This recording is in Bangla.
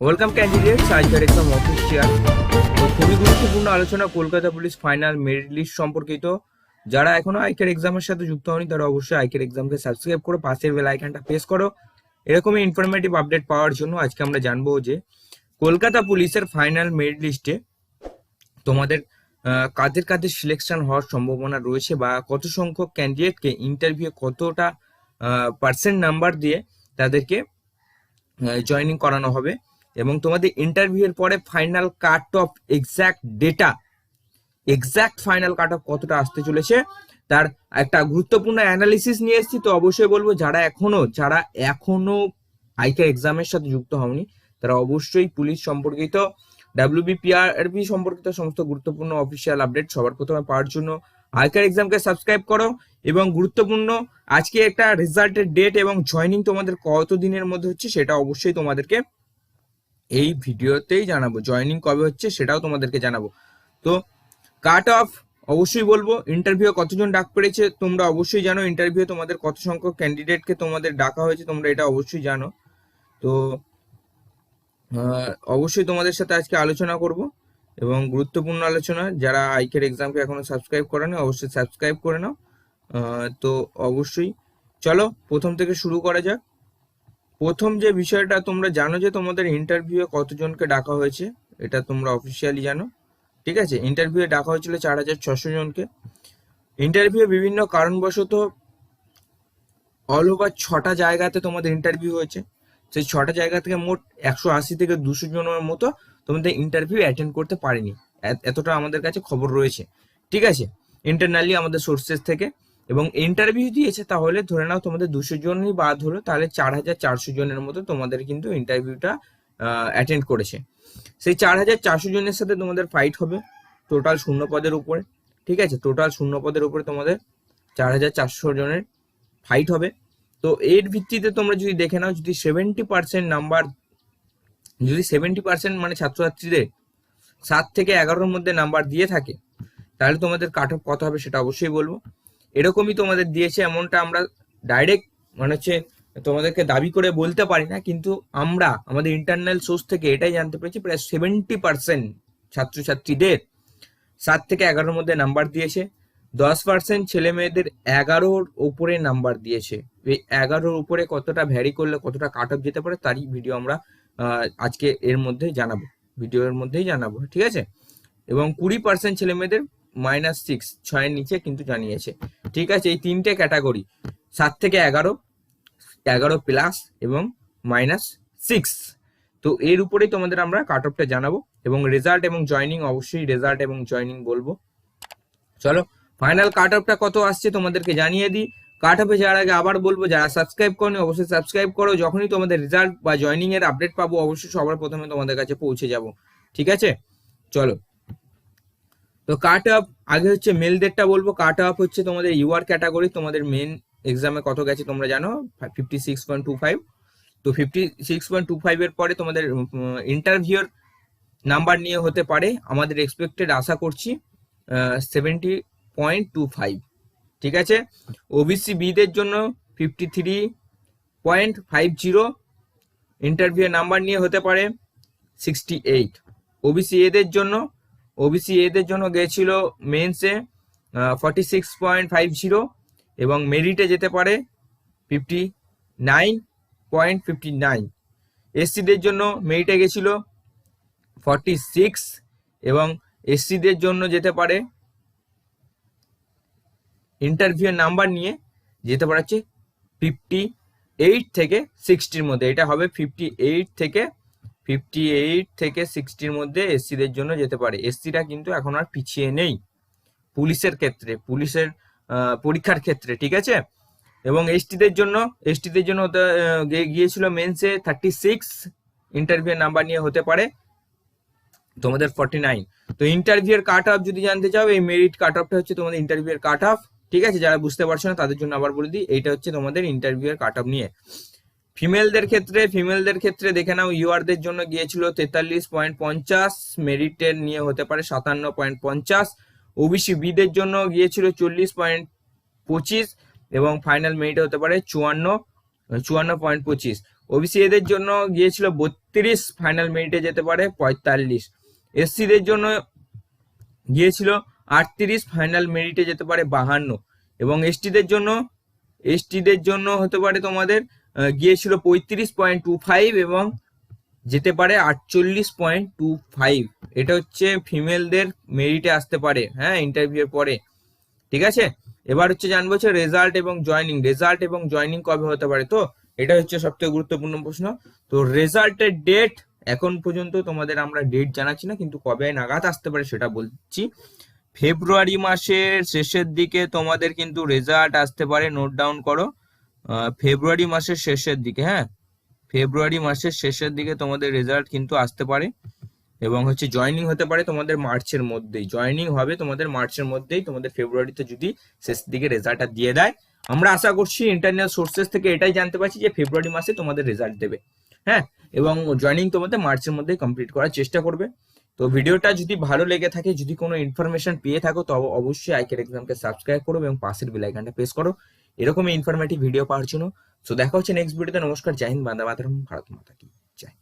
ওয়েলকাম ক্যান্ডিডেটস আজকের একদম অফিসিয়াল তো খুবই গুরুত্বপূর্ণ আলোচনা Kolkata police final merit list সম্পর্কিত। যারা এখনও আইকের এক্সামের সাথে যুক্ত হয়নি, তারা অবশ্যই আইকের এক্সামকে সাবস্ক্রাইব করো, পাশের বেল আইকনটা প্রেস করো। এরকমই ইনফরমেটিভ আপডেট পাওয়ার জন্য আজকে আমরা জানব যে, কলকাতা পুলিশের ফাইনাল মেরিট লিস্টে তোমাদের কাদের কাদের সিলেকশন হওয়ার সম্ভাবনা রয়েছে বা কত সংখ্যক ক্যান্ডিডেটকে ইন্টারভিউ কতটা পার্সেন্ট নাম্বার দিয়ে তাদেরকে জয়েনিং করানো হবে। এবং তোমাদের ইন্টারভিউ এর পরে final cut off exact data exact final cut off কতটা আসতে চলেছে, তার একটা গুরুত্বপূর্ণ অ্যানালিসিস নিয়ে এসেছি। তো অবশ্যই বলব, যারা এখনও যারা এখনও আইকার এক্সামের সাথে যুক্ত হওনি, তারা অবশ্যই পুলিশ সম্পর্কিত ডাব্লিউবিপিআরবি সম্পর্কিত সমস্ত গুরুত্বপূর্ণ অফিসিয়াল আপডেট সবার প্রথমে পাওয়ার জন্য আইকার এক্সামকে সাবস্ক্রাইব করো। এবং গুরুত্বপূর্ণ, আজকে একটা রেজাল্টের ডেট এবং জয়নিং তোমাদের কত দিনের মধ্যে হচ্ছে, সেটা অবশ্যই তোমাদেরকে এই ভিডিওতেই জানাব। জয়নিং কবে হচ্ছে সেটাও তোমাদেরকে জানাব। তো কাট অফ অবশ্যই বলব ইন্টারভিউ কতজন ডাক পেরেছে তোমরা অবশ্যই জানো ইন্টারভিউ তোমাদের কত সংখ্যক ক্যান্ডিডেটকে তোমাদের ডাকা হয়েছে তোমরা এটা অবশ্যই জানো। তো অবশ্যই তোমাদের সাথে আজকে আলোচনা করব এবং গুরুত্বপূর্ণ আলোচনা। যারা আইকের এক্সামকে এখনও সাবস্ক্রাইব করেনি, অবশ্যই সাবস্ক্রাইব করে নাও। তো, অবশ্যই। চলো, প্রথম থেকে শুরু করা যাক। প্রথম যে বিষয়টা তোমরা জানো যে তোমাদের ইন্টারভিউ কতজনকে ডাকা হয়েছে, এটা তোমরা অফিসিয়ালি জানো, ঠিক আছে? ইন্টারভিউ ডাকা হয়েছিল চার হাজার ছশো জনকে। ইন্টারভিউ বিভিন্ন কারণবশত অল ওভার ছটা জায়গাতে তোমাদের ইন্টারভিউ হয়েছে। সেই ছটা জায়গা থেকে মোট একশো আশি থেকে দুশো জনের মতো তোমাদের ইন্টারভিউ অ্যাটেন্ড করতে পারেনি। এতটা আমাদের কাছে খবর রয়েছে। ঠিক আছে? ইন্টারনালি আমাদের সোর্সেস থেকে। এবং ইন্টারভিউ দিয়েছে, তাহলে ধরে নাও তোমাদের দুশো জনই বাদ হলো, তাহলে চার হাজার চারশো জনের মতো তোমাদের কিন্তু ইন্টারভিউটা অ্যাটেন্ড করেছে। সেই চার হাজার চারশো জনের সাথে তোমাদের ফাইট হবে টোটাল শূন্য পদের উপরে, ঠিক আছে? টোটাল শূন্য পদের উপরে তোমাদের চার হাজার চারশো জনের ফাইট হবে। তো এর ভিত্তিতে তোমরা যদি দেখে নাও, যদি সেভেন্টি পার্সেন্ট নাম্বার যদি সেভেন্টি পার্সেন্ট মানে ছাত্রছাত্রীদের সাত থেকে এগারোর মধ্যে নাম্বার দিয়ে থাকে, তাহলে তোমাদের কাট অফ কত হবে সেটা অবশ্যই বলব। এরকমই তোমাদের দিয়েছে, এমনটা আমরা ডাইরেক্ট মানে হচ্ছে তোমাদেরকে দাবি করে বলতে পারি না, কিন্তু আমরা আমাদের ইন্টারনাল সোর্স থেকে এটাই জানতে পেরেছি, প্রায় সেভেন্টি পার্সেন্ট ছাত্রছাত্রীদের সাত থেকে এগারোর মধ্যে নাম্বার দিয়েছে, দশ পার্সেন্ট ছেলে মেয়েদের এগারোর উপরে নাম্বার দিয়েছে। এই এগারোর উপরে কতটা ভ্যারি করলে, কতটা কাট অফ যেতে পারে, তারই ভিডিও আমরা আজকে এর মধ্যে জানাব ভিডিওর মধ্যেই জানাব, ঠিক আছে? এবং কুড়ি পার্সেন্ট ছেলে মেয়েদের মাইনাস সিক্স ছয়ের নিচে কিন্তু জানিয়েছে। ঠিক আছে, এই তিনটে ক্যাটাগরি সাত থেকে এগারো এগারো প্লাস এবং মাইনাস সিক্স তো এর উপরেই তোমাদের আমরা কাট অফটা জানাব এবং রেজাল্ট এবং জয়নিং অবশ্যই রেজাল্ট এবং জয়নিং বলব। চলো ফাইনাল কাট অফটা কত আসছে তোমাদেরকে জানিয়ে দিই। কাট অফে যাওয়ার আগে আবার বলব, যারা সাবস্ক্রাইব করনি অবশ্যই সাবস্ক্রাইব করো। যখনই তোমাদের রেজাল্ট বা জয়নিং এর আপডেট পাবো, অবশ্যই সবার প্রথমে তোমাদের কাছে পৌঁছে যাব। ঠিক আছে? চলো। তো কাট অফ আগে হচ্ছে মেল মেলদেরটা বলব। কাট অফ হচ্ছে তোমাদের ইউআর ক্যাটাগরি তোমাদের মেন এক্সামে কত গেছে তোমরা জানো? Fifty six point two five তো fifty six point two five এর পরে তোমাদের ইন্টারভিউর নাম্বার নিয়ে হতে পারে। আমাদের এক্সপেক্টেড আশা করছি সেভেন্টি পয়েন্ট টু ফাইভ ঠিক আছে? ওবিসি বিদের জন্য fifty three point five zero interview number নিয়ে হতে পারে সিক্সটি এইট ওবিসি এদের জন্য ওবিসি এদের জন্য গিয়েছিল মেন্সে forty six point five zero এবং মেরিটে যেতে পারে fifty nine point fifty nine এসসিদের জন্য মেরিটে গেছিল ফর্টি সিক্স এবং এসসিদের জন্য যেতে পারে ইন্টারভিউ নাম্বার নিয়ে যেতে পারে হচ্ছে ফিফটি এইট থেকে সিক্সটির মধ্যে। এটা হবে ফিফটি এইট থেকে ফিফটি এইট থেকে সিক্সটির মধ্যে এসসিদের জন্য যেতে পারে। এসসিরা কিন্তু এখন আর পিছিয়ে নেই পুলিশের ক্ষেত্রে, পুলিশের পরীক্ষার ক্ষেত্রে, ঠিক আছে? এবং এসটিদের জন্য এসটিদের জন্য গিয়েছিল মেন্সে থার্টি সিক্স ইন্টারভিউ নাম্বার নিয়ে হতে পারে। তোমাদের ফর্টি নাইন তো ইন্টারভিউর কাট অফ যদি জানতে চাও, এই মেরিট কাট অফটা হচ্ছে তোমাদের ইন্টারভিউর কাট অফ ঠিক আছে? যারা বুঝতে পারছ না, তাদের জন্য আবার বলে দিই, এইটা হচ্ছে তোমাদের ইন্টারভিউর কাট অফ নিয়ে। ফিমেলদের ক্ষেত্রে ফিমেলদের ক্ষেত্রে দেখে নাও, ইউআরদের জন্য গিয়েছিল তেতাল্লিশ পয়েন্ট পঞ্চাশ, মেরিটের নিয়ে হতে পারে সাতান্ন পয়েন্ট পঞ্চাশ, ওবিসি বিদের জন্য গিয়েছিল চল্লিশ পয়েন্ট পঁচিশ এবং ফাইনাল মেরিটে হতে পারে চুয়ান্ন চুয়ান্ন পয়েন্ট পঁচিশ। ওবিসি এদের জন্য গিয়েছিল বত্রিশ, ফাইনাল মেরিটে যেতে পারে পঁয়তাল্লিশ। এসসিদের জন্য গিয়েছিল আটত্রিশ, ফাইনাল মেরিটে যেতে পারে বাহান্ন। এবং এসটিদের জন্য এসটিদের জন্য হতে পারে তোমাদের গিয়েছিল পঁয়ত্রিশ পয়েন্ট টু ফাইভ এবং যেতে পারে আটচল্লিশ পয়েন্ট টু ফাইভ। এটা হচ্ছে ফিমেলদের মেরিটে আসতে পারে হ্যাঁ ইন্টারভিউ এর পরে। ঠিক আছে? এবার হচ্ছে জানব হচ্ছে রেজাল্ট এবং জয়নিং রেজাল্ট এবং জয়নিং কবে হতে পারে? তো এটা হচ্ছে সবথেকে গুরুত্বপূর্ণ প্রশ্ন। তো রেজাল্টের ডেট এখন পর্যন্ত তোমাদের আমরা ডেট জানাচ্ছি না, কিন্তু কবে নাগাদ আসতে পারে সেটা বলছি। ফেব্রুয়ারি মাসের শেষের দিকে তোমাদের কিন্তু রেজাল্ট আসতে পারে নোট ডাউন করো। ফেব্রুয়ারি মাসের শেষের দিকে হ্যাঁ? ফেব্রুয়ারি মাসের শেষের দিকে তোমাদের রেজাল্ট কিন্তু আসতে পারে এবং হচ্ছে জয়নিং হতে পারে তোমাদের মার্চের মধ্যেই। জয়নিং হবে তোমাদের মার্চের মধ্যেই, তোমাদের ফেব্রুয়ারিতে যদি শেষ দিকে রেজাল্টটা দিয়ে দেয়। আমরা আশা করছি ইন্টারনাল সোর্সেস থেকে এটাই জানতে পারছি যে ফেব্রুয়ারি মাসে তোমাদের রেজাল্ট দেবে হ্যাঁ? এবং জয়নিং তোমাদের মার্চের মধ্যে কমপ্লিট করার চেষ্টা করবে। তো ভিডিওটা যদি ভালো লেগে থাকে, যদি কোনো ইনফরমেশন পেয়ে থাকো, তো অবশ্যই আইকের এক্সামকে সাবস্ক্রাইব করো এবং পাশের বেল আইকনটা প্রেস করো। এরকমই ইনফরমেটিভ ভিডিও পাওয়ার জন্য। তো দেখা হচ্ছে নেক্সট ভিডিওতে নমস্কার। জয় হিন্দ। বান্দা ভারত মাতা কি জয়।